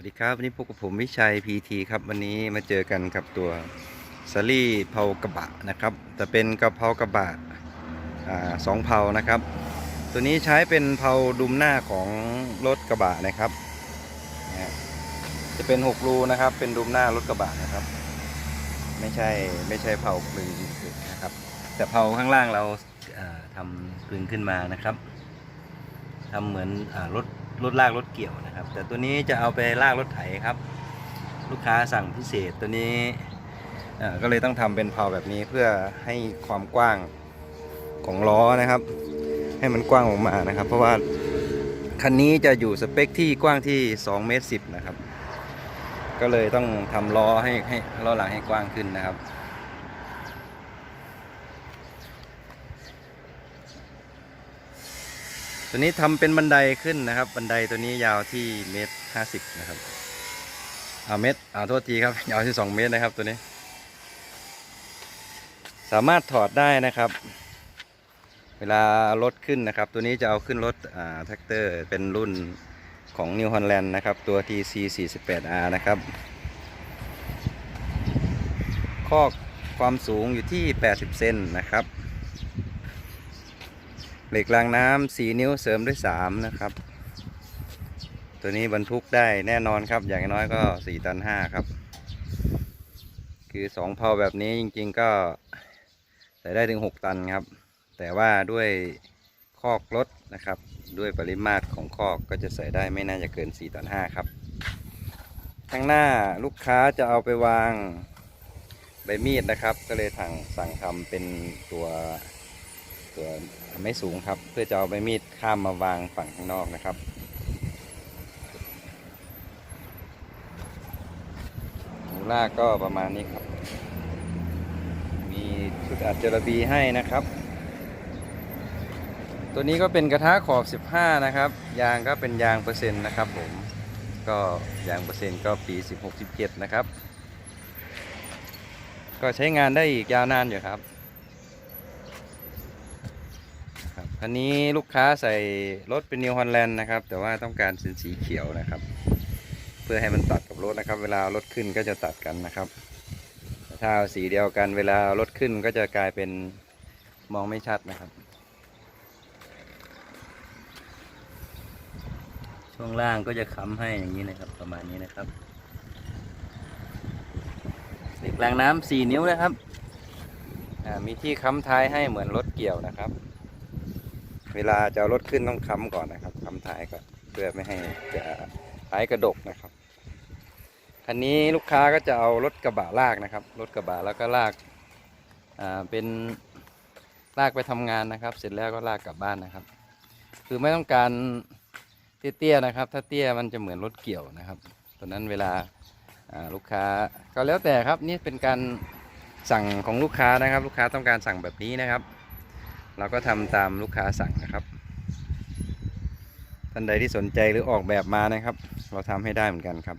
วัสดีครับ วันนี้พบกับผมวิชัยพีทีครับ วันนี้มาเจอกันกับตัวซารี่เผากระบะนะครับแต่เป็นกระเพรากระบะสองเผานะครับ ตัวนี้ใช้เป็นเผาดุมหน้าของรถกระบะนะครับจะเป็น6รูนะครับ เป็นดุมหน้ารถกระบะนะครับ ไม่ใช่ไม่ใช่เผากลึงนะครับ แต่เผาข้างล่างเราอ่าทำกลึงขึ้นมานะครับทำเหมือนอรถ รถลากรถเกี่ยวนะครับ แต่ตัวนี้จะเอาไปลากรถไถครับ ลูกค้าสั่งพิเศษตัวนี้ก็เลยต้องทำเป็นเพาแบบนี้เพื่อให้ความกว้างของล้อนะครับ ให้มันกว้างออกมานะครับ เพราะว่าคันนี้จะอยู่สเปคที่กว้างที่2เมตร10นะครับ ก็เลยต้องทำล้อให้ให้ล้อหลังให้กว้างขึ้นนะครับ ตัวนี้ทำเป็นบันไดขึ้นนะครับ บันไดตัวนี้ยาวที่เมตรห้าสิบนะครับเอาเมตรเอาโทษทีครับยาวที่สองเมตรนะครับตัวนี้ สามารถถอดได้นะครับ เวลารถขึ้นนะครับ ตัวนี้จะเอาขึ้นรถอ่าแท็กเตอร์เป็นรุ่นของ New Holland นะครับ ตัว TC 48R นะครับคอกความสูงอยู่ที่ 80 เซนนะครับ เหล็กรางน้ำสีนิ้วเสริมด้วย3นะครับ ตัวนี้บรรทุกได้แน่นอนครับ อย่างน้อยก็4ตัน5ครับ คือ2เพาแบบนี้จริง ๆ ก็ใส่ได้ถึง6ตันครับ แต่ว่าด้วยคอกรถนะครับ ด้วยปริมาตรของคอกก็จะใส่ได้ไม่น่าจะเกิน4ตัน5ครับข้างหน้าลูกค้าจะเอาไปวางใบมีดนะครับ ก็เลยทางสั่งทำเป็นตัวตัว ไม่สูงครับ เพื่อจะเอาใบมีดข้ามมาวางฝั่งข้างนอกนะครับ หูลากก็ประมาณนี้ครับ มีชุดอัดจระบีให้นะครับ ตัวนี้ก็เป็นกระทะขอบ 15 นะครับ ยางก็เป็นยางเปอร์เซ็นต์นะครับผม ก็ยางเปอร์เซ็นต์ก็ปี 16-17 นะครับ ก็ใช้งานได้อีกยาวนานอยู่ครับ ครันนี้ลูกค้าใส่รถเป็นนิวฮอลแลนด์นะครับ แต่ว่าต้องการเป็นสีเขียวนะครับ เพื่อให้มันตัดกับรถนะครับ เวลารถขึ้นก็จะตัดกันนะครับถ้าเอาสีเดียวกันเวลารถขึ้นก็จะกลายเป็นมองไม่ชัดนะครับ ช่วงล่างก็จะค้ำให้อย่างนี้นะครับ ประมาณนี้นะครับเหล็กรางน้ำสี่นิ้วนะครับมีที่ค้ำท้ายให้เหมือนรถเกี่ยวนะครับ เวลาจะเอารถขึ้นต้องค้ำก่อนนะครับค้ำท้ายก่อนเพื่อไม่ให้จะท้ายกระดกนะครับคันนี้ลูกค้าก็จะเอารถกระบะลากนะครับรถกระบะแล้วก็ลากอ่าเป็นลากไปทำงานนะครับ เสร็จแล้วก็ลากกลับบ้านนะครับ คือไม่ต้องการเตี้ยๆนะครับ ถ้าเตี้ยมันจะเหมือนรถเกี่ยวนะครับตอนนั้นเวลาลูกค้าก็แล้วแต่ครับนี่เป็นการสั่งของลูกค้านะครับ ลูกค้าต้องการสั่งแบบนี้นะครับ เราก็ทำตามลูกค้าสั่งนะครับท่านใดที่สนใจหรือออกแบบมานะครับ เราทำให้ได้เหมือนกันครับ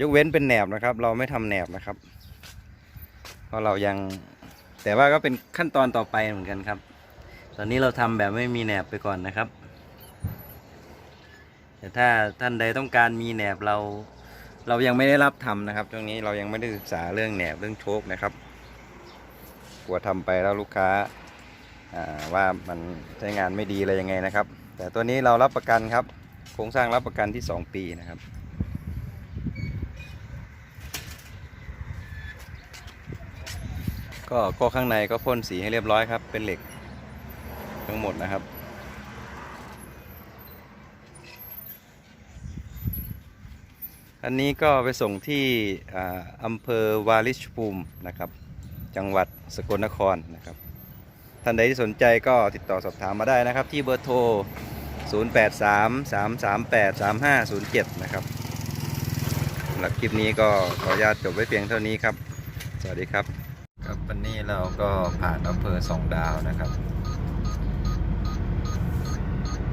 ยกเว้นเป็นแหนบนะครับ เราไม่ทำแหนบนะครับ เพราะเรายังแต่ว่าก็เป็นขั้นตอนต่อไปเหมือนกันครับ ตอนนี้เราทำแบบไม่มีแหนบไปก่อนนะครับแต่ถ้าท่านใดต้องการมีแหนบเราเรายังไม่ได้รับทำนะครับตรงนี้เรายังไม่ได้ศึกษาเรื่องแหนบเรื่องโชคนะครับ กลัวทำไปแล้วลูกค้า ว่ามันใช้งานไม่ดีอะไรยังไงนะครับ แต่ตัวนี้เรารับประกันครับ โครงสร้างรับประกันที่ 2 ปีนะครับก็ก็ข้างในก็พ่นสีให้เรียบร้อยครับ เป็นเหล็กทั้งหมดนะครับ อันนี้ก็ไปส่งที่อำเภอวาริชภูมินะครับ จังหวัดสกลนครนะครับ ท่านใดที่สนใจก็ติดต่อสอบถามมาได้นะครับ ที่เบอร์โทร 0833383507 นะครับสำหรับคลิปนี้ก็ขออนุญาตจบไว้เพียงเท่านี้ครับ สวัสดีครับ ครับวันนี้เราก็ผ่านอำเภอสองดาวนะครับ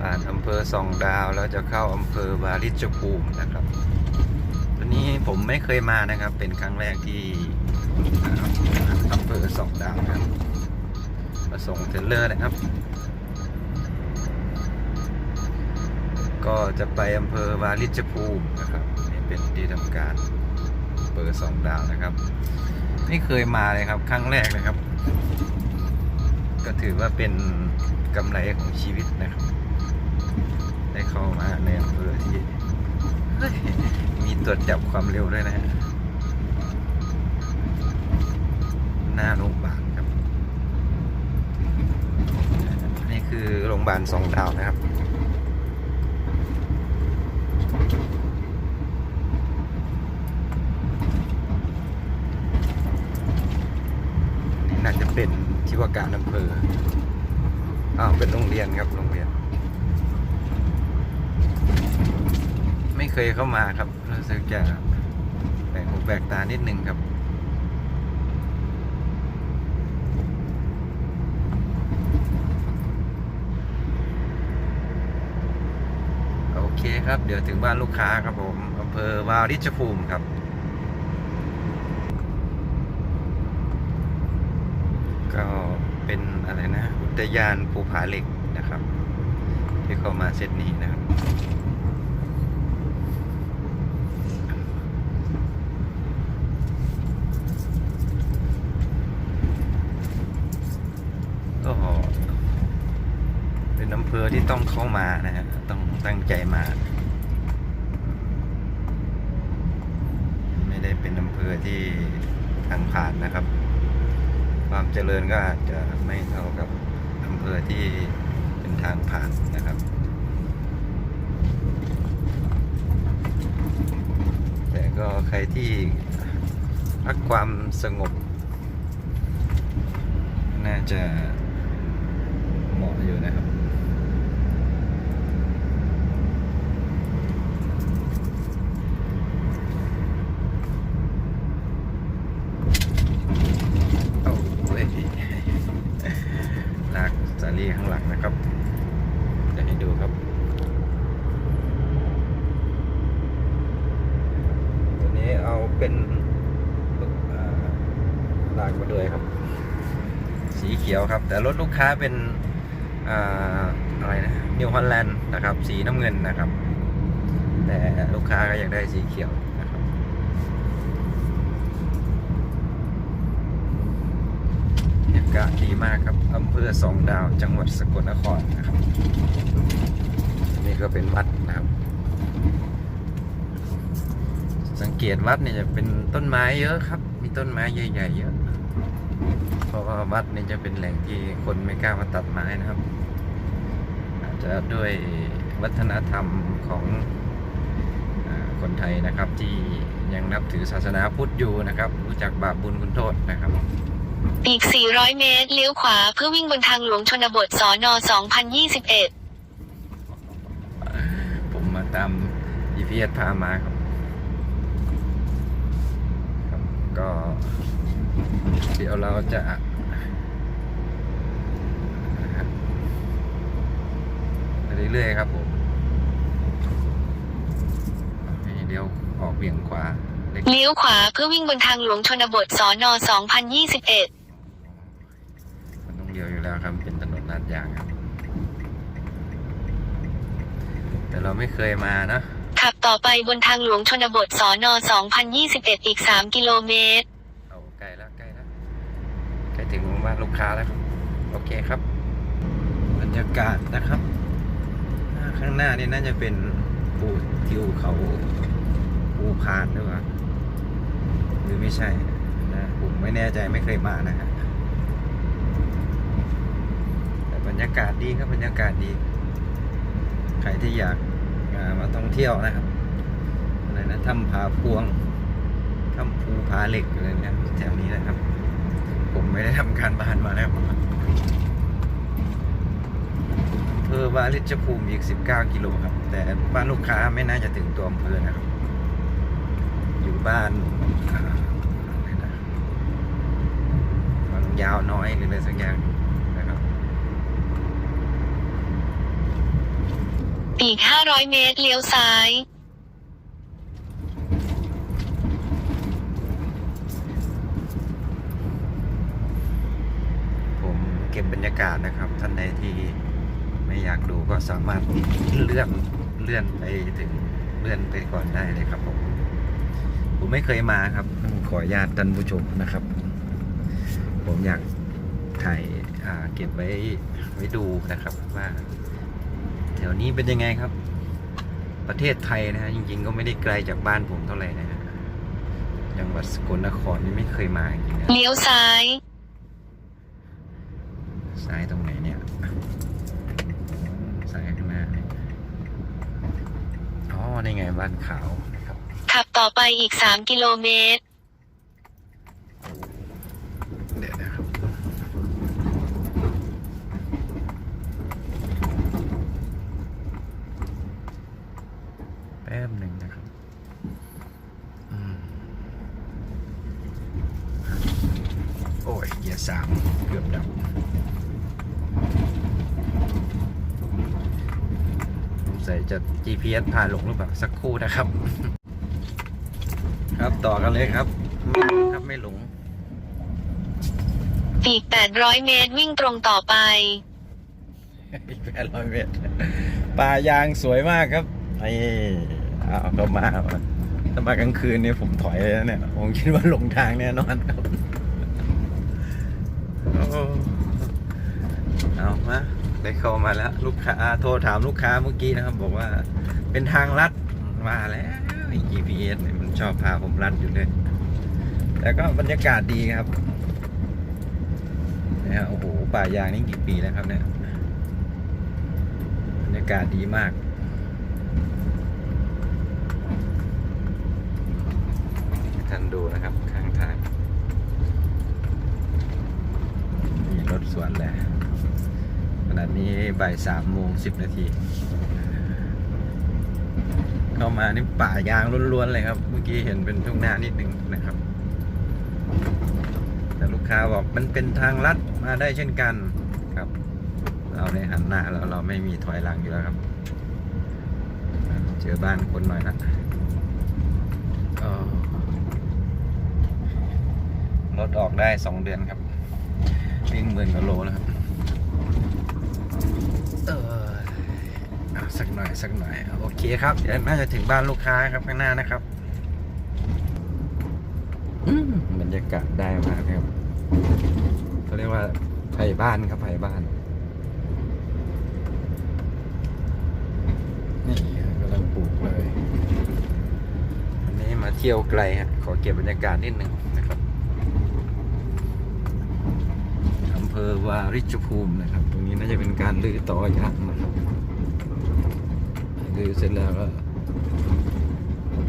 ผ่านอำเภอสองดาวแล้วจะเข้าอำเภอวาริชภูมินะครับตัวนี้ผมไม่เคยมานะครับ เป็นครั้งแรกที่อ่าอำเภอสองดาวครับ มาส่งเทรลเลอร์นะครับ ก็จะไปอำเภอวาริชภูมินะครับนี่เป็นที่ทำการเปิดสองดาวนะครับ ไม่เคยมาเลยครับครั้งแรกเลยครับ ก็ถือว่าเป็นกำไรของชีวิตนะครับ ได้เข้ามาในอำเภอที่เฮ้ยมีตรวจจับความเร็วด้วยนะฮะหน้าโรงพยาบาล คือโรงพยาบาลสองดาวนะครับ นี่น่าจะเป็นที่ว่าการอำเภออ้าวเป็นโรงเรียนครับโรงเรียน ไม่เคยเข้ามาครับรู้สึกจะแปลกหูแปลกตานิดนึงครับ โอเครับ เดี๋ยวถึงบ้านลูกค้าครับผมอำเภอวาริชภูมิครับ ก็เป็นอะไรนะ อุทยานภูผาเหล็กนะครับ ที่เข้ามาเซตนี้นะครับก็เป็นอำเภอที่ต้องเข้ามานะฮะต้องตั้งใจมา ไม่ได้ เป็นอำเภอที่ทางผ่านนะครับ ความเจริญก็อาจจะไม่เท่ากับอำเภอที่เป็นทางผ่านนะครับ แต่ก็ใครที่รักความสงบ น่าจะเหมาะอยู่นะครับ เอาเว้ยลากสางหลังนะครับจะให้ดูครับ ตัวนี้เอาเป็นลากมาด้วยครับ สีเขียวครับ แต่รถลูกค้าเป็นอ่าอะไรนะนิวฮอลแลนด์นะครับ สีน้ำเงินนะครับ แต่ลูกค้าก็อยากได้สีเขียวนะครับ บรรยากาศดีมากครับอำเภอสองดาวจังหวัดสกลนครนะครับ นี่ก็เป็นวัดนะครับ สังเกตวัดเนี่ยจะเป็นต้นไม้เยอะครับ มีต้นไม้ใหญ่ ๆ เยอะ เพราะว่าวัดเนี่ยจะเป็นแหล่งที่คนไม่กล้ามาตัดไม้นะครับ อาจจะด้วยวัฒนธรรมของอคนไทยนะครับที่ยังนับถือศาสนาพุทธอยู่นะครับ รู้จักบาปบุญคุณโทษนะครับ อีก 400 เมตร เลี้ยวขวาเพื่อวิ่งบนทางหลวงชนบทสอนอ2021 ผมมาตาม GPS พามาครับครับ ก็เดี๋ยวเราจะไปเรื่อยๆครับผมเดี๋ยวออกเบี่ยงขวา เล็กเลี้ยวขวาเพื่อวิ่งบนทางหลวงชนบทสอนอ2021 มันต้องเลี้ยวอยู่แล้วครับ เป็นถนนลาดยางครับ แต่เราไม่เคยมานะ ขับต่อไปบนทางหลวงชนบทสอนอ2021 อีก 3 กิโลเมตร เอาใกล้แล้วใกล้แล้วใกล้ถึงบ้านลูกค้าแล้วครับ โอเคครับ บรรยากาศนะครับหน้าข้างหน้านี่น่าจะเป็นภูทิวเขาภูพานหรือเปล่าห รือไม่ใช่นะผมไม่แน่ใจไม่เคยมานะฮะแต่บรรยากาศดีครับบรรยากาศดี ใครที่อยากมาท่องเที่ยวนะครับอะไรนะถ้ำผาพวงถ้ำภูผาเหล็กอะไรเนี่ยแถวนี้นะครับ ผมไม่ได้ทำการบ้านมาแล้วอำเภอวาริชภูมิอีก 19 กิโลครับ แต่บ้านลูกค้าไม่น่าจะถึงตัวอำเภอนะครับ อยู่บ้านอ่าอะไรนะบาง ยาวน้อยหรืออะไรสักอย่างนะครับอีก 500 เมตรเลี้ยวซ้าย ผมเก็บบรรยากาศนะครับ ท่านใดที่ไม่อยากดูก็สามารถเลื่อนเลื่อนไปถึงเลื่อนไปก่อนได้เลยครับผม ผมไม่เคยมาครับต้องขออนุญาตท่านผู้ชมนะครับ ผมอยากถ่ายอ่าเก็บไว้ไว้ดูนะครับว่า แถวนี้เป็นยังไงครับ ประเทศไทยนะฮะจริงๆ ก็ไม่ได้ไกลจากบ้านผมเท่าไหร่นะฮะจังหวัดสกลนครนี่ไม่เคยมาจริงๆนะเลี้ยวซ้าย ซ้ายตรงไหนเนี่ยซ้ายข้างหน้าเนี่ยอ๋อนี่ไงบ้านขาวนะครับขับต่อไปอีก 3 กิโลเมตร เดี๋ยวนะครับแป๊บหนึ่งนะครับอืมโอ้ยเกียร์สามเกือบดับสงสัยจะ GPS พาหลงหรือเปล่าสักครู่นะครับ ครับต่อกันเลยครับไม่หลงครับไม่หลง อีก 800 เมตรวิ่งตรงต่อไปอีกแปดร้อยเมตรป่ายางสวยมากครับไอ้เอาเข้ามาถ้ามากลางคืนเนี่ยผมถอยเลยนะเนี่ยผมคิดว่าหลงทางแน่นอนครับโอ้เอามา ได้เข้ามาแล้ว ลูกค้าโทรถามลูกค้าเมื่อกี้นะครับ บอกว่าเป็นทางลัดมาแล้ว GPS เนี่ยมันชอบพาผมลัดอยู่เลยแต่ก็บรรยากาศดีครับเนี่ยโอ้โหป่ายางนี่กี่ปีแล้วครับเนี่ยบรรยากาศดีมากท่านดูนะครับ ข้างทางมีรถสวนแหละ ขนาดนี้บ่ายสามโมงสิบนาที เข้ามานี่ป่ายางล้วนๆเลยครับ เมื่อกี้เห็นเป็นทุ่งนานิดนึงนะครับ แต่ลูกค้าบอกมันเป็นทางลัดมาได้เช่นกันครับ เราในหันหน้าแล้วเราไม่มีถอยหลังอยู่แล้วครับ เจอบ้านคนหน่อยนะก็รถออกได้สองเดือนครับวิ่งหมื่นกว่าโลแล้วครับ เออเอา สักหน่อยสักหน่อยโอเคครับเดี๋ยวน่าจะถึงบ้านลูกค้าครับข้างหน้านะครับอืมบรรยากาศได้มากครับเขาเรียกว่าไผ่บ้านครับไผ่บ้านนี่กำลังปลูกเลยวันนี้มาเที่ยวไกลฮะขอเก็บบรรยากาศนิดหนึ่งนะครับอำเภอวาริชภูมินะครับ ตรงนี้น่าจะเป็นการลือต่อยางนะครับ ลือเสร็จแล้วก็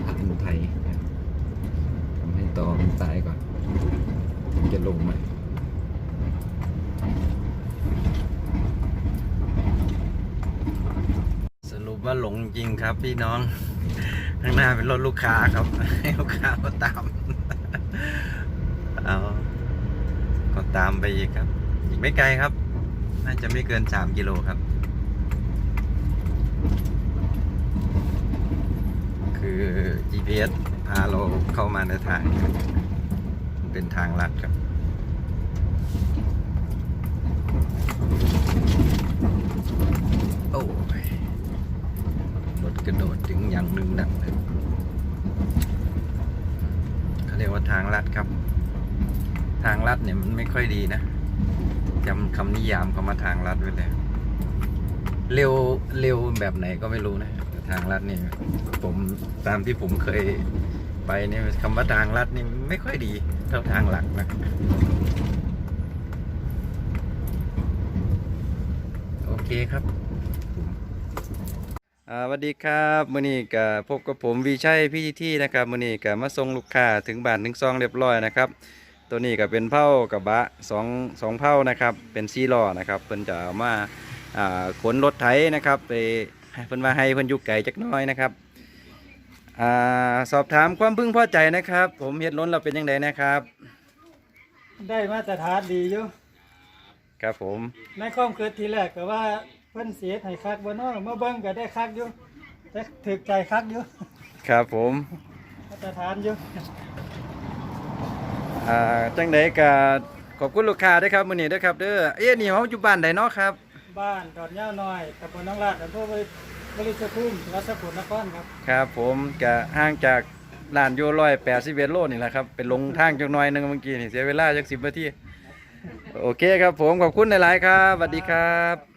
ผ่านไทยทำให้ต่อมันตายก่อนถึงจะลงใหม่สรุปว่าหลงจริงครับพี่น้อง ข้างหน้าเป็นรถลูกค้าครับ ให้ลูกค้าก็ตาม เอาก็ตามไปอีกครับ อีกไม่ไกลครับ น่าจะไม่เกินสามกิโลครับ คือ GPS พาเราเข้ามาในทางมันเป็นทางลัดครับโอ้ยรถกระโดดถึงอย่างหนึ่งดังเลยเขาเรียกว่าทางลัดครับ ทางลัดเนี่ยมันไม่ค่อยดีนะจำคำนิยามคำว่าทางลัดไว้เลยเร็วเร็วแบบไหนก็ไม่รู้นะ ทางลัดนี่ผมตามที่ผมเคยไปเนี่ยคำว่าทางลัดนี่ไม่ค่อยดีเท่าทางหลักนะโอเคครับสวัสดีครับมือนี้ก็พบกับผมวีชัยพี่ที่นะครับมือนี้ก็มาส่งลูกค้าถึงบ้านถึงซองเรียบร้อยนะครับ ตัวนี้ก็เป็นเผากระบะสองสองเผานะครับ เป็นซีล้อนะครับเพิ่นจะเอามาขนรถไถนะครับไป เพิ่นว่าให้เพิ่นอยู่ไกลจักหน้อยนะครับอ่าสอบถามความพึงพอใจนะครับ ผมเฮ็ดล้นเราเป็นยังไงนะครับ ได้มาตรฐานดีอยู่ครับผมในความคิดทีแรกก็ว่าเพิ่นเสียให้คักบ่เนาะมาเบิ่งก็ได้คักอยู่แต่ถึกใจคักอยู่ครับผมมาตรฐานอยู่อ่าจังไดก็ขอบคุณลูกค้าด้วยครับมื้อนี้ด้วยครับเด้อเอ๊ะนี่เฮาอยู่บ้านใดเนาะครับ บ้านดอนยาน้อยตำบลหนองลาดอำเภอบริบริสุทธิ์ภูมิจังหวัดสกลนครครับครับผมก็ห่างจากลานโยร้อยแปดสิบเอ็ดโลนี่แหละครับเป็นลงทางจังหน่อยหนึงเมื่อกี้นี่เสียเวลาจากสิบนาทีโอเคครับผมขอบคุณหลายๆครับสวัสดีครับ